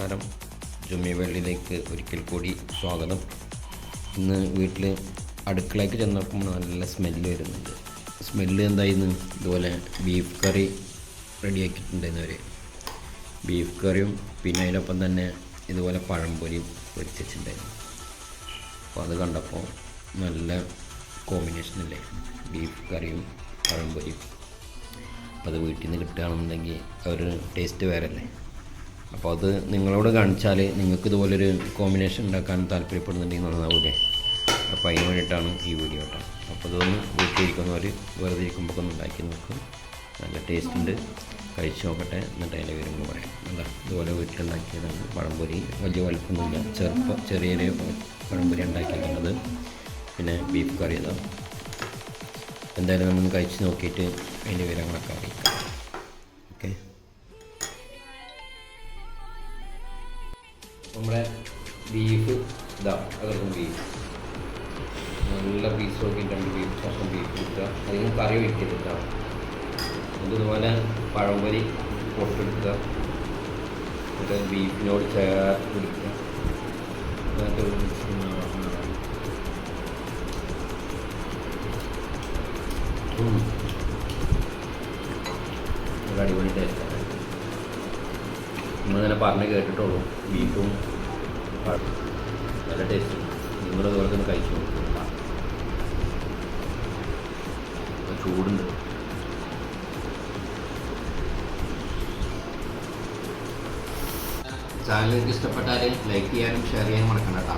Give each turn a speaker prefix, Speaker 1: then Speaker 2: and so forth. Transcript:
Speaker 1: ചാനലിലേക്ക് ഒരിക്കൽ കൂടി സ്വാഗതം. ഇന്ന് വീട്ടിൽ അടുക്കളയ്ക്ക് ചെന്നപ്പോൾ നല്ല സ്മെല്ല് വരുന്നുണ്ട്. സ്മെല്ല് എന്തായിരുന്നു ഇതുപോലെ ബീഫ് കറി റെഡിയാക്കിയിട്ടുണ്ടായിരുന്നു അവർ ബീഫ് കറിയും പിന്നെ അതിനൊപ്പം തന്നെ ഇതുപോലെ പഴംപൊരിയും പൊരിച്ചിട്ടുണ്ടായിരുന്നു അപ്പോൾ അത് കണ്ടപ്പോൾ നല്ല കോമ്പിനേഷൻ അല്ലേ ബീഫ് കറിയും പഴംപൊരിയും അപ്പോൾ അത് വീട്ടിൽ നിന്ന് കിട്ടുകയാണെന്നുണ്ടെങ്കിൽ ഒരു ടേസ്റ്റ് വേറെ അല്ലേ അപ്പോൾ അത് നിങ്ങളോട് കാണിച്ചാൽ നിങ്ങൾക്ക് ഇതുപോലൊരു കോമ്പിനേഷൻ ഉണ്ടാക്കാൻ താല്പര്യപ്പെടുന്നുണ്ടെങ്കിൽ നന്നാവൂലേ? അപ്പോൾ അതിന് വേണ്ടിയിട്ടാണ് ഈ വീഡിയോ കേട്ടോ. അപ്പോൾ ഇതൊന്ന് വീട്ടിലിരിക്കുന്നവർ വെറുതെ ഇരിക്കുമ്പോൾ ഒന്ന് ഉണ്ടാക്കി നോക്കും. നല്ല ടേസ്റ്റ് ഉണ്ട്. കഴിച്ച് നോക്കട്ടെ എന്നിട്ട് അതിന്റെ വിവരങ്ങൾ പറയാം. എന്താ? ഇതുപോലെ വീട്ടിലുണ്ടാക്കിയതാണ് പഴംപൊരി. വലിയ വലുപ്പമൊന്നുമില്ല. ചെറുപ്പം ചെറിയ ചെറിയ പഴംപൊരി ഉണ്ടാക്കിയിട്ടുള്ളത് പിന്നെ ബീഫ് കറി എന്തായാലും നമ്മൾ കഴിച്ച് നോക്കിയിട്ട് അതിന്റെ വിവരങ്ങളൊക്കെ അറിയിക്കാം. ഓക്കെ നമ്മുടെ ബീഫ് ഇതാ അതൊക്കെ ബീഫ് നല്ല പീസ് നോക്കി രണ്ട് ബീഫ് കഷ്ണം ബീഫ് കിട്ടുക അതിന് കറി വയ്ക്കരുത് ഇതുപോലെ പഴംപൊരി പൊട്ടെടുക്കുക എന്നിട്ട് ബീഫിനോട് ചേർത്ത്. ഒരു അടിപൊളി ടേസ്റ്റാണ് നമ്മളിങ്ങനെ പറഞ്ഞ് കേട്ടിട്ടുള്ളൂ. ബീഫും നല്ല ടേസ്റ്റ് നിങ്ങൾ ഇതുപോലെ തന്നെ കഴിച്ചു? ചൂടുണ്ട്. ചാനൽ ഇഷ്ടപ്പെട്ടാൽ ലൈക്ക് ചെയ്യാനും ഷെയർ ചെയ്യാനും മറക്കണ്ട കേട്ടോ.